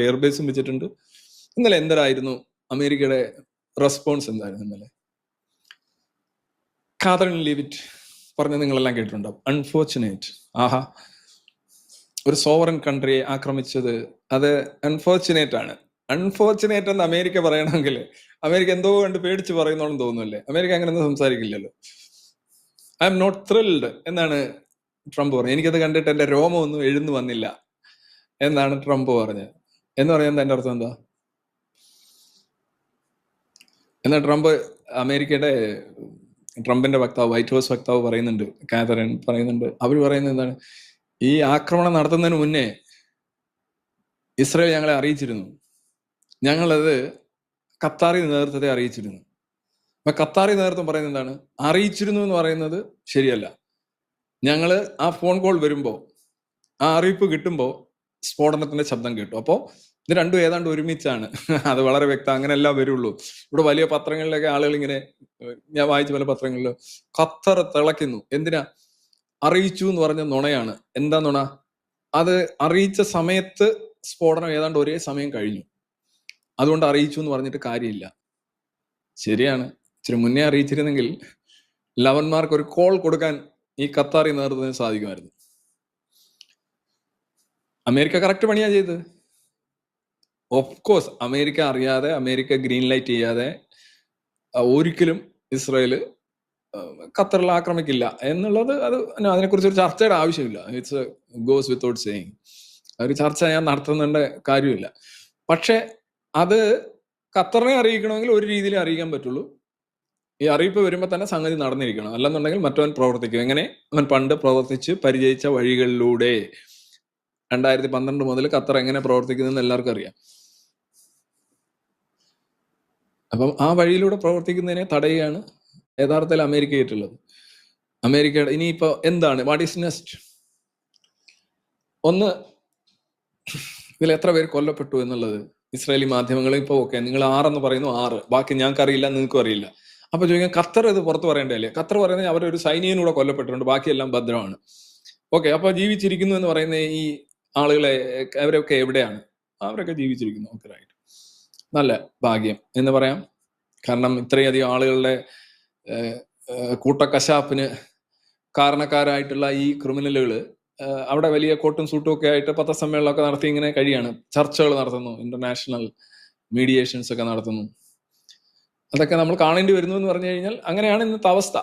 എയർബേസും വെച്ചിട്ടുണ്ട്. ഇന്നലെ എന്തരായിരുന്നു അമേരിക്കയുടെ റെസ്പോൺസ് എന്തായിരുന്നു ഇന്നലെ? കാതറിൻ ലീവിറ്റ് പറഞ്ഞ നിങ്ങളെല്ലാം കേട്ടിട്ടുണ്ടാവും. അൺഫോർച്ചുനേറ്റ് ആഹാ. ഒരു സോവറൻ കൺട്രിയെ ആക്രമിച്ചത്. അത് അൺഫോർച്ചുനേറ്റ് ആണ്. അൺഫോർച്ചുനേറ്റ് എന്ന് അമേരിക്ക പറയണമെങ്കിൽ അമേരിക്ക എന്തോ കണ്ട് പേടിച്ച് പറയുന്നോളം തോന്നുന്നില്ലേ അമേരിക്ക അങ്ങനെയൊന്നും സംസാരിക്കില്ലല്ലോ. ഐ എം നോട്ട് ത്രിൽഡ് എന്നാണ് ട്രംപ് പറഞ്ഞത്. എനിക്കത് കണ്ടിട്ട് എന്റെ രോമമൊന്നും എഴുന്നു വന്നില്ല എന്നാണ് ട്രംപ് പറഞ്ഞത്. എന്ന് പറയുന്നത് എന്റെ അർത്ഥം എന്താ? എന്നാൽ ട്രംപ് അമേരിക്കയുടെ ട്രംപിന്റെ വക്താവ് വൈറ്റ് ഹൗസ് വക്താവ് പറയുന്നുണ്ട് കാതറിൻ പറയുന്നുണ്ട്. അവർ പറയുന്നത് എന്താണ്? ഈ ആക്രമണം നടത്തുന്നതിന് മുന്നേ ഇസ്രായേൽ ഞങ്ങളെ അറിയിച്ചിരുന്നു. ഞങ്ങളത് ഖത്താറി നേതൃത്വത്തെ അറിയിച്ചിരുന്നു. അപ്പൊ ഖത്താറി നേതൃത്വം പറയുന്നത് എന്താണ്? അറിയിച്ചിരുന്നു എന്ന് പറയുന്നത് ശരിയല്ല. ഞങ്ങൾ ആ ഫോൺ കോൾ വരുമ്പോ ആ അറിയിപ്പ് കിട്ടുമ്പോ സ്ഫോടനത്തിന്റെ ശബ്ദം കേട്ടു. അപ്പോൾ ഇത് രണ്ടും ഏതാണ്ട് ഒരുമിച്ചാണ്. അത് വളരെ വ്യക്തം. അങ്ങനെ എല്ലാം വരുള്ളൂ. ഇവിടെ വലിയ പത്രങ്ങളിലൊക്കെ ആളുകൾ ഇങ്ങനെ ഞാൻ വായിച്ച പല പത്രങ്ങളിലും ഖത്തർ തിളയ്ക്കുന്നു. എന്തിനാ? അറിയിച്ചു എന്ന് പറഞ്ഞ നുണയാണ്. എന്താ നുണ? അത് അറിയിച്ച സമയത്ത് സ്ഫോടനം ഏതാണ്ട് ഒരേ സമയം കഴിഞ്ഞു. അതുകൊണ്ട് അറിയിച്ചു എന്ന് പറഞ്ഞിട്ട് കാര്യമില്ല. ശരിയാണ്. ഇച്ചിരി മുന്നേ അറിയിച്ചിരുന്നെങ്കിൽ ലവന്മാർക്ക് ഒരു കോൾ കൊടുക്കാൻ ഈ ഖത്താറി നേതൃത്വത്തിന് സാധിക്കുമായിരുന്നു. അമേരിക്ക കറക്റ്റ് പണിയാ ചെയ്തത്. ഓഫ് കോഴ്സ് അമേരിക്ക അറിയാതെ അമേരിക്ക ഗ്രീൻ ലൈറ്റ് ചെയ്യാതെ ഒരിക്കലും ഇസ്രായേൽ ഖത്തറിൽ ആക്രമിക്കില്ല എന്നുള്ളത് അത് അതിനെക്കുറിച്ച് ഒരു ചർച്ചയുടെ ആവശ്യമില്ല. ഇറ്റ്സ് ഗോസ് വിത്തൗട്ട് സേയിങ് ഒരു ചർച്ച ഞാൻ നടത്തുന്നുണ്ട് കാര്യമില്ല. പക്ഷെ അത് ഖത്തറിനെ അറിയിക്കണമെങ്കിൽ ഒരു രീതിയിൽ അറിയിക്കാൻ പറ്റുള്ളൂ. ഈ അറിയിപ്പ് വരുമ്പോൾ തന്നെ സംഗതി നടന്നിരിക്കണം. അല്ലെന്നുണ്ടെങ്കിൽ മറ്റവൻ പ്രവർത്തിക്കും. എങ്ങനെ? അവൻ പണ്ട് പ്രവർത്തിച്ച് പരിചയിച്ച വഴികളിലൂടെ. രണ്ടായിരത്തി പന്ത്രണ്ട് മുതൽ ഖത്തർ എങ്ങനെ പ്രവർത്തിക്കുന്നതെന്ന് എല്ലാവർക്കും അറിയാം. അപ്പം ആ വഴിയിലൂടെ പ്രവർത്തിക്കുന്നതിനെ തടയുകയാണ് യഥാർത്ഥത്തിൽ അമേരിക്ക ആയിട്ടുള്ളത് അമേരിക്കയുടെ ഇനിയിപ്പോ എന്താണ്? വാട്ട് ഈസ് നെക്സ്റ്റ് ഒന്ന് ഇതിൽ എത്ര പേര് കൊല്ലപ്പെട്ടു എന്നുള്ളത് ഇസ്രായേലി മാധ്യമങ്ങൾ ഇപ്പൊ ഓക്കെ നിങ്ങൾ ആറെന്ന് പറയുന്നു ആറ്. ബാക്കി ഞങ്ങൾക്ക് അറിയില്ല നിങ്ങൾക്കും അറിയില്ല. അപ്പൊ ചോദിക്കാൻ ഖത്തർ ഇത് പുറത്ത് പറയേണ്ടതല്ലേ? ഖത്തർ പറയുന്നത് അവരൊരു സൈനികനൂടെ കൊല്ലപ്പെട്ടിട്ടുണ്ട് ബാക്കിയെല്ലാം ഭദ്രമാണ്. ഓക്കെ അപ്പൊ ജീവിച്ചിരിക്കുന്നു എന്ന് പറയുന്ന ഈ ആളുകളെ അവരൊക്കെ എവിടെയാണ്? അവരൊക്കെ ജീവിച്ചിരിക്കുന്നു ഓക്കെ റൈറ്റ് നല്ല ഭാഗ്യം എന്ന് പറയാം. കാരണം ഇത്രയധികം ആളുകളുടെ കൂട്ടക്കശാപ്പിന് കാരണക്കാരായിട്ടുള്ള ഈ ക്രിമിനലുകൾ അവിടെ വലിയ കോട്ടും സൂട്ടും ഒക്കെ ആയിട്ട് പത്രസമ്മേളനമൊക്കെ നടത്തി ഇങ്ങനെ കഴിയാണ്. ചർച്ചകൾ നടത്തുന്നു ഇന്റർനാഷണൽ മീഡിയേഷൻസ് ഒക്കെ നടത്തുന്നു. അതൊക്കെ നമ്മൾ കാണേണ്ടി വരുന്നു എന്ന് പറഞ്ഞു കഴിഞ്ഞാൽ അങ്ങനെയാണ് ഇന്നത്തെ അവസ്ഥ.